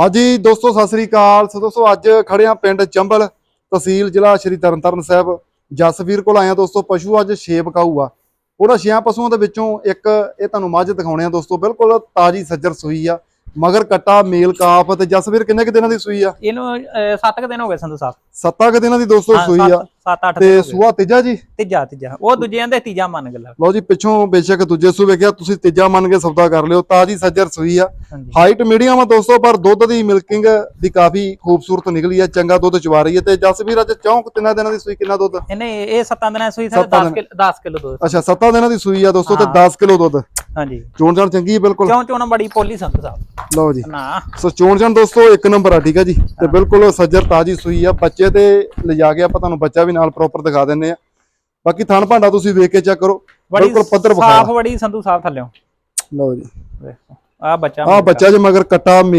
ਹਾਂਜੀ, ਦੋਸਤੋ, ਸਤਿ ਸ੍ਰੀ ਅਕਾਲ। ਸੋ ਦੋਸਤੋ, ਅੱਜ ਖੜੇ ਆ ਪਿੰਡ ਚੰਬਲ ਤਹਿਸੀਲ ਜ਼ਿਲ੍ਹਾ ਸ਼੍ਰੀ ਤਰਨਤਾਰਨ ਸਾਹਿਬ। ਜਸਵੀਰ ਕੋਲ ਆਇਆ ਦੋਸਤੋ, ਪਸ਼ੂ ਅੱਜ ਛੇ ਬਕਾਊ ਆ। ਉਹਨਾਂ ਛੇਆਂ ਪਸ਼ੂਆਂ ਦੇ ਵਿੱਚੋਂ ਇੱਕ, ਇਹ ਤੁਹਾਨੂੰ ਮੱਝ ਦਿਖਾਉਣੇ ਆ ਦੋਸਤੋ, ਬਿਲਕੁਲ ਤਾਜੀ ਸੱਜਰ ਸੂਈ ਆ। ਮਗਰ ਕੱਟਾ ਮੇਲ ਕਾਫ ਤੇ ਜਸਵੀਰ ਕਿੰਨੇ ਕੁ ਦਿਨਾਂ ਦੀ ਸੂਈ ਆ? ਇਹਨੂੰ 7 ਕੁ ਦਿਨ ਹੋ ਗਏ ਸੰਧੂ ਸਾਹਿਬ। ਸੱਤਾਂ ਕੁ ਦਿਨਾਂ ਦੀ ਦੋਸਤੋ ਸੂਈ ਆ। 7-8 ਤੇ ਸੂਆ ਤੀਜਾ ਜੀ? ਤੀਜਾ ਤੀਜਾ। ਉਹ ਦੂਜਿਆਂ ਦੇ ਤੀਜਾ ਮੰਨ ਗੱਲਾਂ ਲਓ ਜੀ ਪਿੱਛੋਂ ਬੇਸ਼ੱਕ ਦੂਜੇ ਸੂ ਵੇਖਿਆ ਤੁਸੀਂ ਤੀਜਾ ਮੰਨ ਕੇ ਸੌਦਾ ਕਰ ਲਿਓ ਤਾਜੀ ਸੱਜਰ ਸੂਈ ਆ। ਹਾਈਟ ਮੀਡੀਅਮ ਆ ਦੋਸਤੋ ਪਰ ਦੁੱਧ ਦੀ ਮਿਲਕਿੰਗ ਦੀ ਕਾਫੀ ਖੂਬਸੂਰਤ ਨਿਕਲੀ ਆ ਚੰਗਾ ਦੁੱਧ ਚਵਾ ਰਹੀ ਹੈ ਤੇ ਜਸਵੀਰ ਅੱਜ ਚੌਂਕ ਤਿੰਨਾਂ ਦਿਨਾਂ ਦੀ ਸੂਈ ਕਿੰਨਾ ਦੁੱਧ? ਇਹਨੇ ਇਹ 7 ਦਿਨਾਂ ਸੂਈ ਸੱਤਾਂ 10 ਕਿਲੋ 10 ਕਿਲੋ ਦੁੱਧ। ਅੱਛਾ 7 ਦਿਨਾਂ ਦੀ ਸੂਈ ਆ ਦੋਸਤੋ ਤੇ ਹਾਂ। 10 ਕਿਲੋ ਦੁੱਧ। ਹਾਂਜੀ। ਚੋਣ ਜਾਣ ਚੰਗੀ ਬਿਲਕੁਲ। ਕਿਉਂ ਚੋਣਾ ਬੜੀ ਪੋਲੀ ਸੰਧੂ ਸਾਹਿਬ। ਲਓ ਜੀ। ਨਾ। ਸੋ ਚੋਣ ਜਾਣ ਦੋਸਤੋ ਇੱਕ ਨੰਬਰ ਆ ਠੀਕ ਆ ਜੀ? ਤੇ ਬਿਲਕੁਲ ਸੱਜਰ ਤਾਜੀ ਸੂਈ ਆ। ਬੱਚੇ ਤੇ ਲਿਜਾ ਕੇ ਆਪਾਂ ਤੁਹਾਨੂੰ ਬੱਚਾ ਵੀ ਨਾਲ ਪ੍ਰੋਪਰ ਦਿਖਾ ਦਿੰਨੇ ਆ। ਬਾਕੀ ਥਣ ਭਾਂਡਾ ਤੁਸੀਂ ਵੇਖ ਕੇ ਚੈੱਕ ਕਰੋ। ਬਿਲਕੁਲ ਪੱਧਰ ਸਾਫ਼ ਵਿਖਾਇਆ ਬੜੀ ਸੰਧੂ ਸਾਹਿਬ ਥੱਲਿਓ। ਲਓ ਜੀ। ਆ ਬੱਚਾ ਆ ਬੱਚਾ ਜੇ ਮਗਰ ਕੱਟਾ